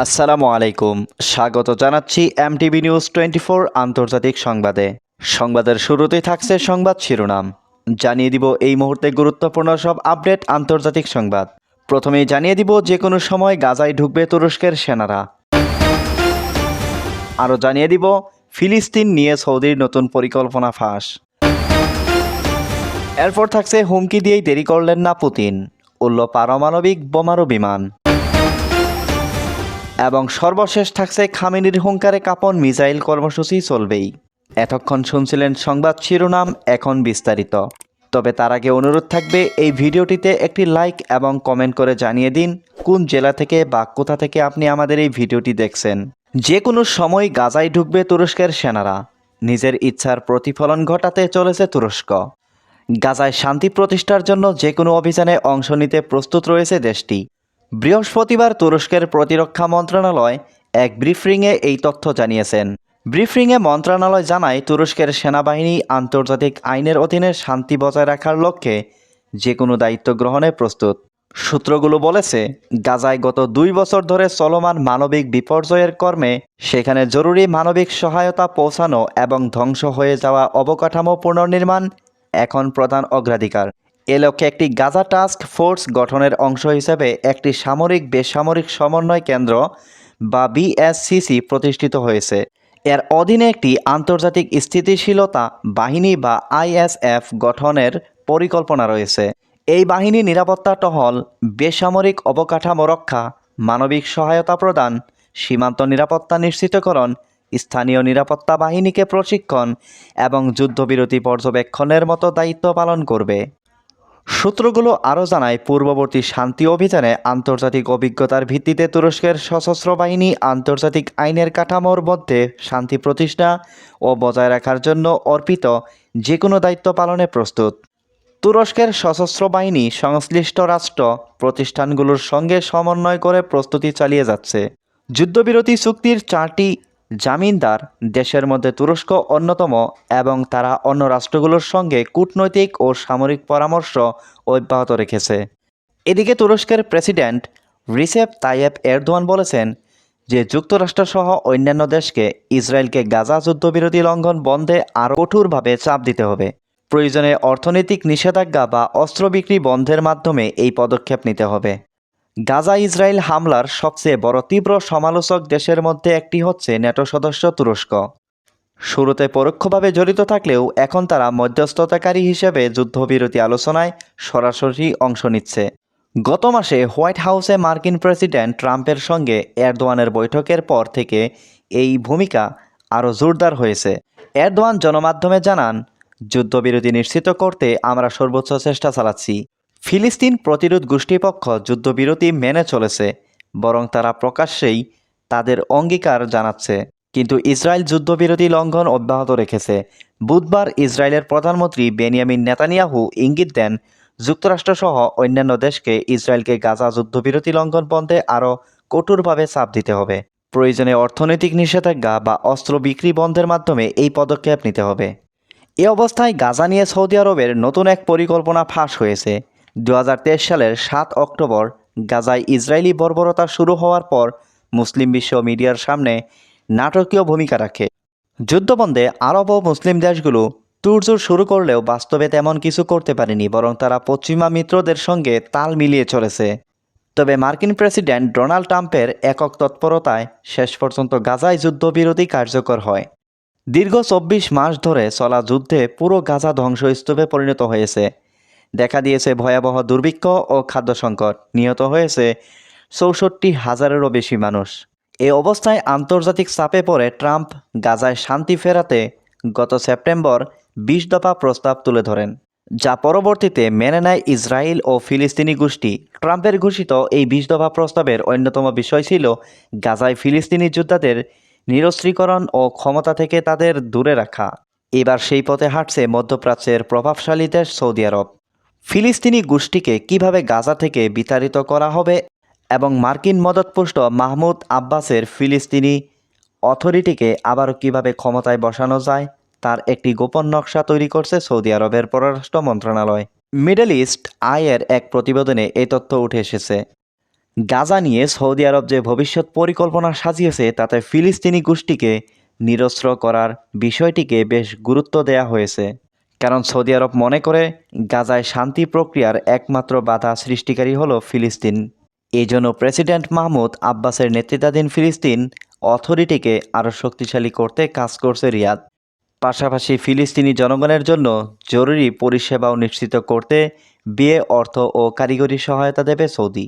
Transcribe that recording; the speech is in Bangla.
আসসালামু আলাইকুম। স্বাগত জানাচ্ছি এমটিভি নিউজ টোয়েন্টি আন্তর্জাতিক সংবাদে। সংবাদের শুরুতেই থাকছে সংবাদ শিরোনাম। জানিয়ে দিব এই মুহূর্তে গুরুত্বপূর্ণ সব আপডেট আন্তর্জাতিক সংবাদ। প্রথমেই জানিয়ে দিব যে কোনো সময় গাজায় ঢুকবে তুরস্কের সেনারা। আরও জানিয়ে দিব, ফিলিস্তিন নিয়ে সৌদির নতুন পরিকল্পনা ফাঁস। এরপর থাকছে হুমকি দিয়েই দেরি করলেন না পুতিন। উল্ল পারমাণবিক বোমারু বিমান। এবং সর্বশেষ থাকছে খামিনির হুঙ্কারে কাপন মিসাইল কর্মসূচি চলবেই। এতক্ষণ শুনছিলেন সংবাদ শিরোনাম, এখন বিস্তারিত। তবে তার আগে অনুরোধ থাকবে, এই ভিডিওটিতে একটি লাইক এবং কমেন্ট করে জানিয়ে দিন, কোন জেলা থেকে বা কোথা থেকে আপনি আমাদের এই ভিডিওটি দেখছেন। যে কোনো সময় গাজায় ঢুকবে তুরস্কের সেনারা। নিজের ইচ্ছার প্রতিফলন ঘটাতে চলেছে তুরস্ক। গাজায় শান্তি প্রতিষ্ঠার জন্য যে কোনো অভিযানে অংশ নিতে প্রস্তুত রয়েছে দেশটি। বৃহস্পতিবার তুরস্কের প্রতিরক্ষা মন্ত্রণালয় এক ব্রিফিংয়ে এই তথ্য জানিয়েছেন। ব্রিফিংয়ে মন্ত্রণালয় জানায়, তুরস্কের সেনাবাহিনী আন্তর্জাতিক আইনের অধীনে শান্তি বজায় রাখার লক্ষ্যে যে কোনো দায়িত্ব গ্রহণে প্রস্তুত। সূত্রগুলো বলেছে, গাজায় গত দুই বছর ধরে চলমান মানবিক বিপর্যয়ের কর্মে সেখানে জরুরি মানবিক সহায়তা পৌঁছানো এবং ধ্বংস হয়ে যাওয়া অবকাঠামো পুনর্নির্মাণ এখন প্রধান অগ্রাধিকার। এ লক্ষ্যে একটি গাজা টাস্ক ফোর্স গঠনের অংশ হিসেবে একটি সামরিক বেসামরিক সমন্বয় কেন্দ্র বা বিএসসিসি প্রতিষ্ঠিত হয়েছে। এর অধীনে একটি আন্তর্জাতিক স্থিতিশীলতা বাহিনী বা আইএসএফ গঠনের পরিকল্পনা রয়েছে। এই বাহিনী নিরাপত্তা টহল, বেসামরিক অবকাঠামো রক্ষা, মানবিক সহায়তা প্রদান, সীমান্ত নিরাপত্তা নিশ্চিতকরণ, স্থানীয় নিরাপত্তা বাহিনীকে প্রশিক্ষণ এবং যুদ্ধবিরতি পর্যবেক্ষণের মতো দায়িত্ব পালন করবে। সূত্রগুলো আরও জানায়, পূর্ববর্তী শান্তি অভিযানে আন্তর্জাতিক অভিজ্ঞতার ভিত্তিতে তুরস্কের সশস্ত্র বাহিনী আন্তর্জাতিক আইনের কাঠামোর মধ্যে শান্তি প্রতিষ্ঠা ও বজায় রাখার জন্য অর্পিত যে কোনো দায়িত্ব পালনে প্রস্তুত। তুরস্কের সশস্ত্র বাহিনী সংশ্লিষ্ট রাষ্ট্র প্রতিষ্ঠানগুলোর সঙ্গে সমন্বয় করে প্রস্তুতি চালিয়ে যাচ্ছে। যুদ্ধবিরতি চুক্তির চারটি জামিনদার দেশের মধ্যে তুরস্ক অন্যতম এবং তারা অন্য রাষ্ট্রগুলোর সঙ্গে কূটনৈতিক ও সামরিক পরামর্শ অব্যাহত রেখেছে। এদিকে তুরস্কের প্রেসিডেন্ট রিসেপ তাইয়েব এরদোয়ান বলেছেন যে যুক্তরাষ্ট্রসহ অন্যান্য দেশকে ইসরায়েলকে গাজা যুদ্ধবিরতি লঙ্ঘন বন্ধে আরও কঠোরভাবে চাপ দিতে হবে। প্রয়োজনে অর্থনৈতিক নিষেধাজ্ঞা বা অস্ত্র বিক্রি বন্ধের মাধ্যমে এই পদক্ষেপ নিতে হবে। গাজা ইসরায়েল হামলার সবচেয়ে বড় তীব্র সমালোচক দেশের মধ্যে একটি হচ্ছে ন্যাটো সদস্য তুরস্ক। শুরুতে পরোক্ষভাবে জড়িত থাকলেও এখন তারা মধ্যস্থতাকারী হিসেবে যুদ্ধবিরতি আলোচনায় সরাসরি অংশ নিচ্ছে। গত মাসে হোয়াইট হাউসে মার্কিন প্রেসিডেন্ট ট্রাম্পের সঙ্গে এরদোয়ানের বৈঠকের পর থেকে এই ভূমিকা আরও জোরদার হয়েছে। এরদোয়ান জনমাধ্যমে জানান, যুদ্ধবিরতি নিশ্চিত করতে আমরা সর্বোচ্চ চেষ্টা চালাচ্ছি। ফিলিস্তিন প্রতিরোধ গোষ্ঠীপক্ষ যুদ্ধবিরতি মেনে চলেছে, বরং তারা প্রকাশ্যেই তাদের অঙ্গীকার জানাচ্ছে। কিন্তু ইসরায়েল যুদ্ধবিরতি লঙ্ঘন অব্যাহত রেখেছে। বুধবার ইসরায়েলের প্রধানমন্ত্রী বেনিয়ামিন নেতানিয়াহু ইঙ্গিত দেন, যুক্তরাষ্ট্রসহ অন্যান্য দেশকে ইসরায়েলকে গাজা যুদ্ধবিরতি লঙ্ঘন বন্ধে আরও কঠোরভাবে চাপ দিতে হবে। প্রয়োজনে অর্থনৈতিক নিষেধাজ্ঞা বা অস্ত্র বিক্রি বন্ধের মাধ্যমে এই পদক্ষেপ নিতে হবে। এ অবস্থায় গাজা নিয়ে সৌদি আরবের নতুন এক পরিকল্পনা ফাঁস হয়েছে। দু হাজার তেইশ সালের সাত অক্টোবর গাজায় ইসরায়েলি বর্বরতা শুরু হওয়ার পর মুসলিম বিশ্ব মিডিয়ার সামনে নাটকীয় ভূমিকা রাখে। যুদ্ধবন্ধে আরব ও মুসলিম দেশগুলো তুরজোর শুরু করলেও বাস্তবে তেমন কিছু করতে পারেনি, বরং তারা পশ্চিমা মিত্রদের সঙ্গে তাল মিলিয়ে চলেছে। তবে মার্কিন প্রেসিডেন্ট ডোনাল্ড ট্রাম্পের একক তৎপরতায় শেষ পর্যন্ত গাজায় যুদ্ধবিরতি কার্যকর হয়। দীর্ঘ চব্বিশ মাস ধরে চলা যুদ্ধে পুরো গাজা ধ্বংসস্তূপে পরিণত হয়েছে। দেখা দিয়েছে ভয়াবহ দুর্ভিক্ষ ও খাদ্য সংকট। নিহত হয়েছে চৌষট্টি হাজারেরও বেশি মানুষ। এ অবস্থায় আন্তর্জাতিক চাপে পড়ে ট্রাম্প গাজায় শান্তি ফেরাতে গত সেপ্টেম্বর বিশ দফা প্রস্তাব তুলে ধরেন, যা পরবর্তীতে মেনে নেয় ইসরায়েল ও ফিলিস্তিনি গোষ্ঠী। ট্রাম্পের ঘোষিত এই বিশ দফা প্রস্তাবের অন্যতম বিষয় ছিল গাজায় ফিলিস্তিনি যোদ্ধাদের নিরস্ত্রীকরণ ও ক্ষমতা থেকে তাদের দূরে রাখা। এবার সেই পথে হাঁটছে মধ্যপ্রাচ্যের প্রভাবশালী দেশ সৌদি আরব। ফিলিস্তিনি গোষ্ঠীকে কীভাবে গাজা থেকে বিতাড়িত করা হবে এবং মার্কিন মদতপুষ্ট মাহমুদ আব্বাসের ফিলিস্তিনি অথরিটিকে আবারও কীভাবে ক্ষমতায় বসানো যায়, তার একটি গোপন নকশা তৈরি করছে সৌদি আরবের পররাষ্ট্র মন্ত্রণালয়। মিডল ইস্ট আয়ের এক প্রতিবেদনে এই তথ্য উঠে এসেছে। গাজা নিয়ে সৌদি আরব যে ভবিষ্যৎ পরিকল্পনা সাজিয়েছে, তাতে ফিলিস্তিনি গোষ্ঠীকে নিরস্ত্র করার বিষয়টিকে বেশ গুরুত্ব দেয়া হয়েছে। কারণ সৌদি আরব মনে করে গাজায় শান্তি প্রক্রিয়ার একমাত্র বাধা সৃষ্টিকারী হল ফিলিস্তিন। এই জন্য প্রেসিডেন্ট মাহমুদ আব্বাসের নেতৃত্বাধীন ফিলিস্তিন অথরিটিকে আরও শক্তিশালী করতে কাজ করছে রিয়াদ। পাশাপাশি ফিলিস্তিনি জনগণের জন্য জরুরি পরিষেবাও নিশ্চিত করতে বিয়ে, অর্থ ও কারিগরি সহায়তা দেবে সৌদি।